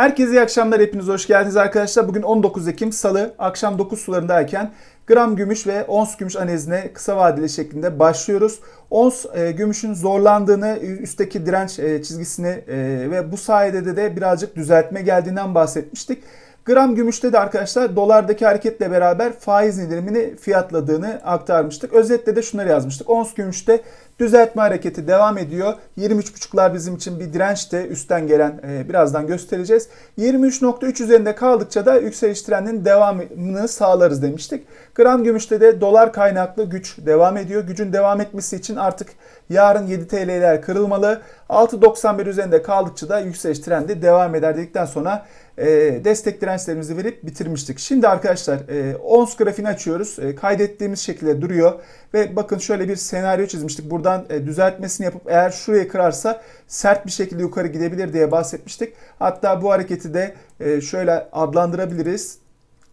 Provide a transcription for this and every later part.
Herkese iyi akşamlar. Hepiniz hoş geldiniz arkadaşlar. Bugün 19 Ekim Salı akşam 9 sularındayken gram gümüş ve ons gümüş analizine kısa vadeli şeklinde başlıyoruz. Ons e, gümüşün zorlandığını, üstteki direnç e, çizgisini e, ve bu sayede de, de birazcık düzeltme geldiğinden bahsetmiştik. Gram gümüşte de arkadaşlar dolardaki hareketle beraber faiz indirimini fiyatladığını aktarmıştık. Özetle de şunları yazmıştık. Ons gümüşte düzeltme hareketi devam ediyor. 23.5'lar bizim için bir dirençte üstten gelen e, birazdan göstereceğiz. 23.3 üzerinde kaldıkça da yükseliş trendinin devamını sağlarız demiştik. Gram gümüşte de dolar kaynaklı güç devam ediyor. Gücün devam etmesi için artık yarın 7 TL'ler kırılmalı. 6.91 üzerinde kaldıkça da yükseliş trendi devam eder dedikten sonra e, destek dirençlerimizi verip bitirmiştik. Şimdi arkadaşlar e, ons grafiğini açıyoruz. E, kaydettiğimiz şekilde duruyor. Ve bakın şöyle bir senaryo çizmiştik. Buradan e, düzeltmesini yapıp eğer şuraya kırarsa sert bir şekilde yukarı gidebilir diye bahsetmiştik. Hatta bu hareketi de e, şöyle adlandırabiliriz.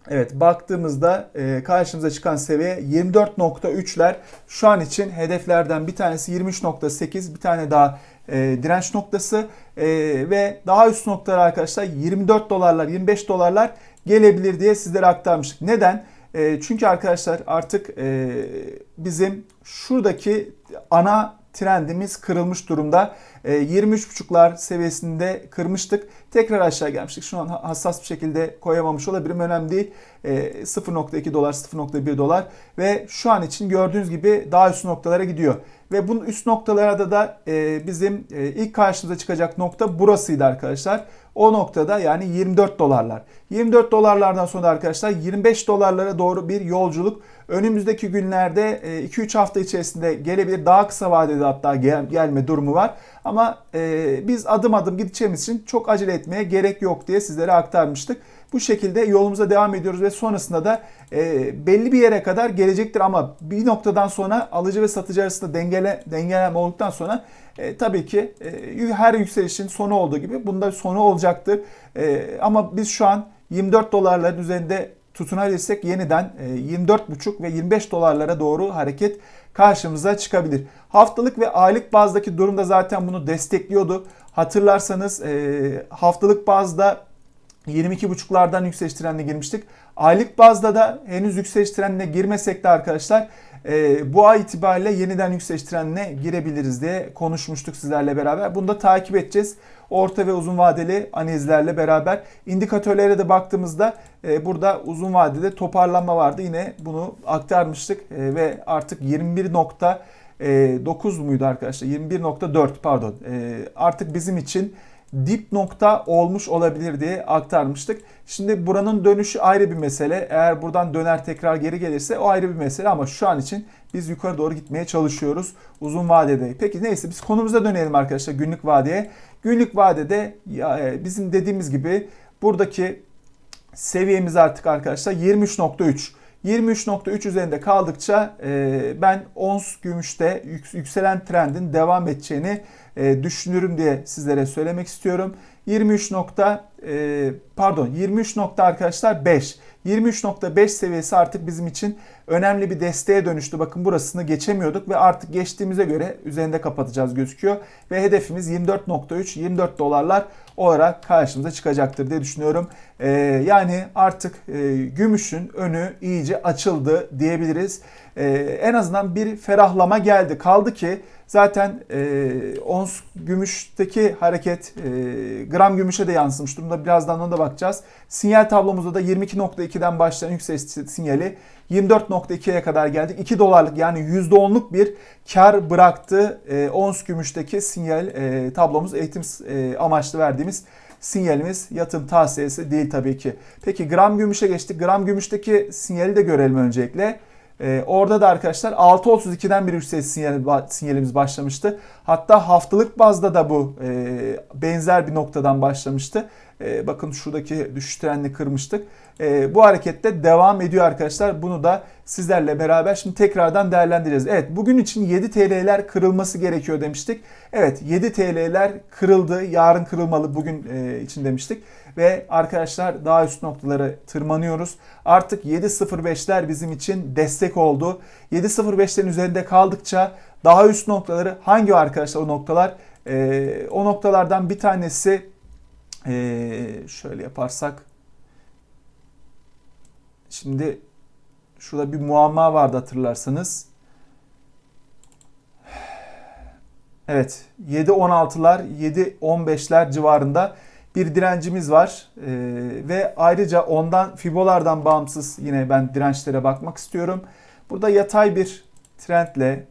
Evet baktığımızda e, karşımıza çıkan seviye 24.3'ler şu an için hedeflerden bir tanesi 23.8 bir tane daha e, direnç noktası e, ve daha üst noktalar arkadaşlar 24 dolarlar 25 dolarlar gelebilir diye sizlere aktarmıştık. Neden? E, çünkü arkadaşlar artık e, bizim şuradaki ana trendimiz kırılmış durumda. E, 23.5'lar seviyesinde kırmıştık. Tekrar aşağı gelmiştik. Şu an hassas bir şekilde koyamamış olabilirim. Önemli değil. E, 0.2 dolar, 0.1 dolar ve şu an için gördüğünüz gibi daha üst noktalara gidiyor. Ve bunun üst noktalara da e, bizim e, ilk karşımıza çıkacak nokta burasıydı arkadaşlar. O noktada yani 24 dolarlar. 24 dolarlardan sonra arkadaşlar 25 dolarlara doğru bir yolculuk önümüzdeki günlerde 2-3 e, hafta içerisinde gelebilir. Daha kısa vadede hatta gel, gelme durumu var. Ama e, biz adım adım gideceğimiz için çok acele etmeye gerek yok diye sizlere aktarmıştık. Bu şekilde yolumuza devam ediyoruz ve sonrasında da e, belli bir yere kadar gelecektir ama bir noktadan sonra alıcı ve satıcı arasında dengele, dengeleme olduktan sonra e, tabii ki e, her yükselişin sonu olduğu gibi bunda sonu olacaktır. E, ama biz şu an 24 dolarların üzerinde tutunabilirsek yeniden 24,5 ve 25 dolarlara doğru hareket karşımıza çıkabilir. Haftalık ve aylık bazdaki durumda zaten bunu destekliyordu. Hatırlarsanız haftalık bazda 22.5'lardan yükseliş trendine girmiştik. Aylık bazda da henüz yükseliş trendine girmesek de arkadaşlar e, bu ay itibariyle yeniden yükseliş trendine girebiliriz diye konuşmuştuk sizlerle beraber. Bunu da takip edeceğiz. Orta ve uzun vadeli analizlerle beraber indikatörlere de baktığımızda e, burada uzun vadede toparlanma vardı. Yine bunu aktarmıştık e, ve artık 21 nokta 9 muydu arkadaşlar? 21.4 pardon. E, artık bizim için dip nokta olmuş olabilir diye aktarmıştık. Şimdi buranın dönüşü ayrı bir mesele. Eğer buradan döner tekrar geri gelirse o ayrı bir mesele ama şu an için biz yukarı doğru gitmeye çalışıyoruz uzun vadede. Peki neyse biz konumuza dönelim arkadaşlar günlük vadeye. Günlük vadede e, bizim dediğimiz gibi buradaki seviyemiz artık arkadaşlar 23.3. 23.3 üzerinde kaldıkça e, ben ons gümüşte yükselen trendin devam edeceğini e, düşünürüm diye sizlere söylemek istiyorum. 23 nokta e, pardon 23 nokta arkadaşlar 5. 23.5 seviyesi artık bizim için önemli bir desteğe dönüştü. Bakın burasını geçemiyorduk ve artık geçtiğimize göre üzerinde kapatacağız gözüküyor. Ve hedefimiz 24.3 24 dolarlar olarak karşımıza çıkacaktır diye düşünüyorum. Ee, yani artık e, gümüşün önü iyice açıldı diyebiliriz. Ee, en azından bir ferahlama geldi. Kaldı ki Zaten e, ons gümüşteki hareket e, gram gümüşe de yansımış durumda. Birazdan ona da bakacağız. Sinyal tablomuzda da 22.2'den başlayan yükseliş sinyali 24.2'ye kadar geldik. 2 dolarlık yani %10'luk bir kar bıraktı e, ons gümüşteki sinyal e, tablomuz eğitim e, amaçlı verdiğimiz sinyalimiz yatırım tavsiyesi değil tabii ki. Peki gram gümüşe geçtik. Gram gümüşteki sinyali de görelim öncelikle. Ee, orada da arkadaşlar 6.32'den bir yükseliş sinyali, sinyalimiz başlamıştı. Hatta haftalık bazda da bu e, benzer bir noktadan başlamıştı. E, bakın şuradaki düşüş trendini kırmıştık. E, bu harekette devam ediyor arkadaşlar. Bunu da sizlerle beraber şimdi tekrardan değerlendireceğiz. Evet bugün için 7 TL'ler kırılması gerekiyor demiştik. Evet 7 TL'ler kırıldı. Yarın kırılmalı bugün e, için demiştik. Ve arkadaşlar daha üst noktaları tırmanıyoruz. Artık 7.05'ler bizim için destek oldu. 7.05'lerin üzerinde kaldıkça daha üst noktaları hangi arkadaşlar o noktalar? E, o noktalardan bir tanesi Ee, şöyle yaparsak şimdi şurada bir muamma vardı hatırlarsanız. Evet 7.16'lar 7.15'ler civarında bir direncimiz var. Ee, ve ayrıca ondan fibolardan bağımsız yine ben dirençlere bakmak istiyorum. Burada yatay bir trendle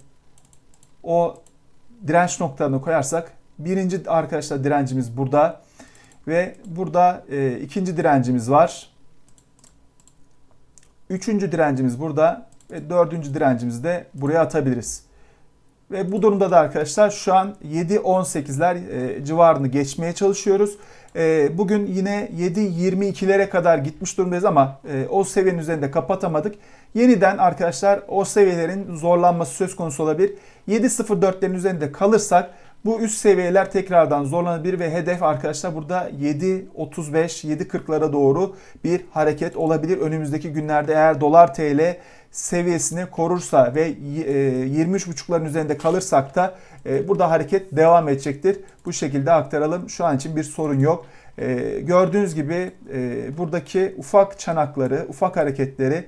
o direnç noktalarını koyarsak birinci arkadaşlar direncimiz burada ve burada e, ikinci direncimiz var. Üçüncü direncimiz burada ve dördüncü direncimizi de buraya atabiliriz. Ve bu durumda da arkadaşlar şu an 7-18'ler e, civarını geçmeye çalışıyoruz. E, bugün yine 7-22'lere kadar gitmiş durumdayız ama e, o seviyenin üzerinde kapatamadık. Yeniden arkadaşlar o seviyelerin zorlanması söz konusu olabilir. 7.04'lerin üzerinde kalırsak bu üst seviyeler tekrardan zorlanabilir ve hedef arkadaşlar burada 7.35 7.40'lara doğru bir hareket olabilir. Önümüzdeki günlerde eğer dolar TL seviyesini korursa ve 23.5'ların e, üzerinde kalırsak da e, burada hareket devam edecektir. Bu şekilde aktaralım. Şu an için bir sorun yok. E, gördüğünüz gibi buradaki ufak çanakları, ufak hareketleri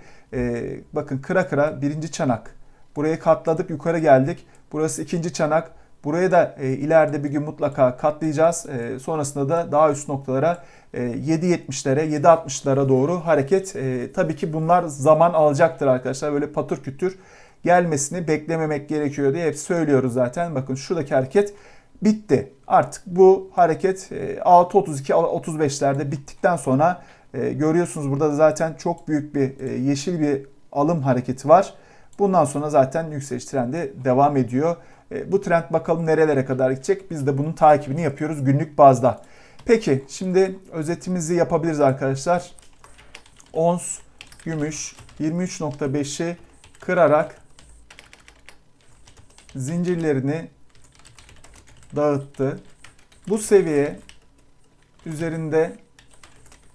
bakın kıra kıra birinci çanak. Burayı katladık, yukarı geldik. Burası ikinci çanak. Burayı da e, ileride bir gün mutlaka katlayacağız. E, sonrasında da daha üst noktalara e, 7.70'lere, 7.60'lara doğru hareket. E, tabii ki bunlar zaman alacaktır arkadaşlar. Böyle patır kütür gelmesini beklememek gerekiyor diye hep söylüyoruz zaten. Bakın şuradaki hareket bitti. Artık bu hareket 6.32-35'lerde e, bittikten sonra e, görüyorsunuz burada zaten çok büyük bir e, yeşil bir alım hareketi var. Bundan sonra zaten yükseliş trendi devam ediyor. E, bu trend bakalım nerelere kadar gidecek. Biz de bunun takibini yapıyoruz günlük bazda. Peki şimdi özetimizi yapabiliriz arkadaşlar. Ons gümüş 23.5'i kırarak zincirlerini dağıttı. Bu seviye üzerinde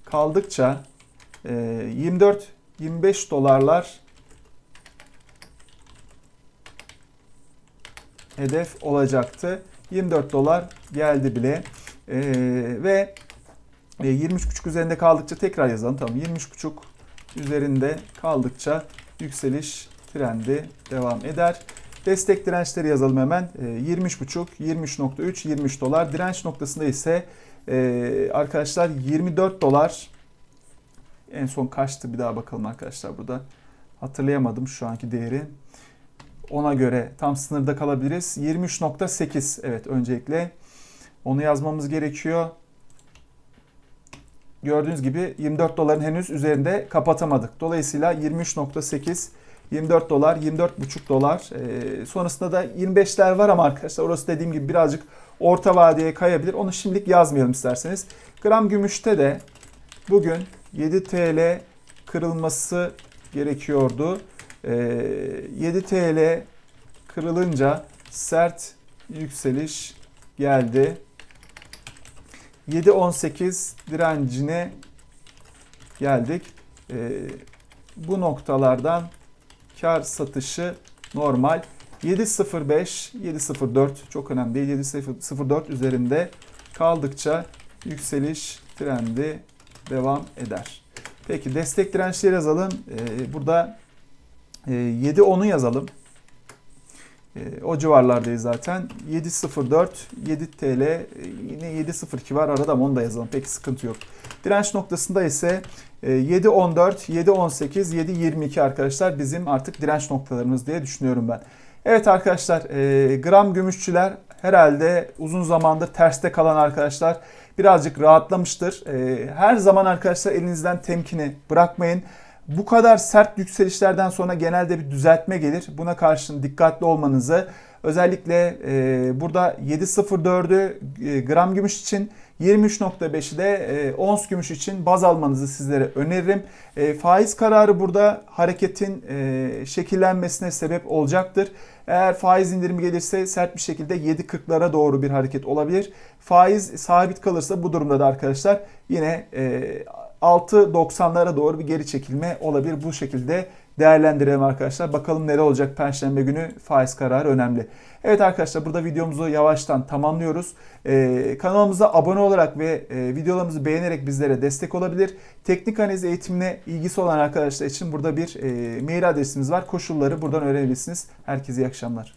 kaldıkça 24-25 e, dolarlar hedef olacaktı. 24 dolar geldi bile. Ee, ve 23.5 e, üzerinde kaldıkça tekrar yazalım. Tamam 23.5 üzerinde kaldıkça yükseliş trendi devam eder. Destek dirençleri yazalım hemen. 23.5, 23.3, 23 dolar. Direnç noktasında ise e, arkadaşlar 24 dolar. En son kaçtı bir daha bakalım arkadaşlar burada. Hatırlayamadım şu anki değeri. Ona göre tam sınırda kalabiliriz. 23.8 evet öncelikle onu yazmamız gerekiyor. Gördüğünüz gibi 24 doların henüz üzerinde kapatamadık. Dolayısıyla 23.8 24 dolar, 24,5 dolar. E, sonrasında da 25'ler var ama arkadaşlar orası dediğim gibi birazcık orta vadeye kayabilir. Onu şimdilik yazmayalım isterseniz. Gram gümüşte de bugün 7 TL kırılması gerekiyordu. 7 ee, TL kırılınca sert yükseliş geldi. 7.18 direncine geldik. Ee, bu noktalardan kar satışı normal. 7.05, 7.04 çok önemli değil. 7.04 üzerinde kaldıkça yükseliş trendi devam eder. Peki destek dirençleri yazalım. Ee, burada 7.10'u ee, yazalım. Ee, o civarlardayız zaten. 7.04, 7 TL, yine 7.02 var arada onu da yazalım. Peki sıkıntı yok. Direnç noktasında ise 7.14, 7.18, 7.22 arkadaşlar bizim artık direnç noktalarımız diye düşünüyorum ben. Evet arkadaşlar e, gram gümüşçüler herhalde uzun zamandır terste kalan arkadaşlar birazcık rahatlamıştır. E, her zaman arkadaşlar elinizden temkini bırakmayın. Bu kadar sert yükselişlerden sonra genelde bir düzeltme gelir. Buna karşın dikkatli olmanızı özellikle e, burada 7.04'ü e, gram gümüş için 23.5'i de e, ons gümüş için baz almanızı sizlere öneririm. E, faiz kararı burada hareketin e, şekillenmesine sebep olacaktır. Eğer faiz indirimi gelirse sert bir şekilde 7.40'lara doğru bir hareket olabilir. Faiz sabit kalırsa bu durumda da arkadaşlar yine e, 6.90'lara doğru bir geri çekilme olabilir. Bu şekilde değerlendirelim arkadaşlar. Bakalım neler olacak Perşembe günü faiz kararı önemli. Evet arkadaşlar burada videomuzu yavaştan tamamlıyoruz. Ee, kanalımıza abone olarak ve e, videolarımızı beğenerek bizlere destek olabilir. Teknik analiz eğitimine ilgisi olan arkadaşlar için burada bir e, mail adresimiz var. Koşulları buradan öğrenebilirsiniz. Herkese iyi akşamlar.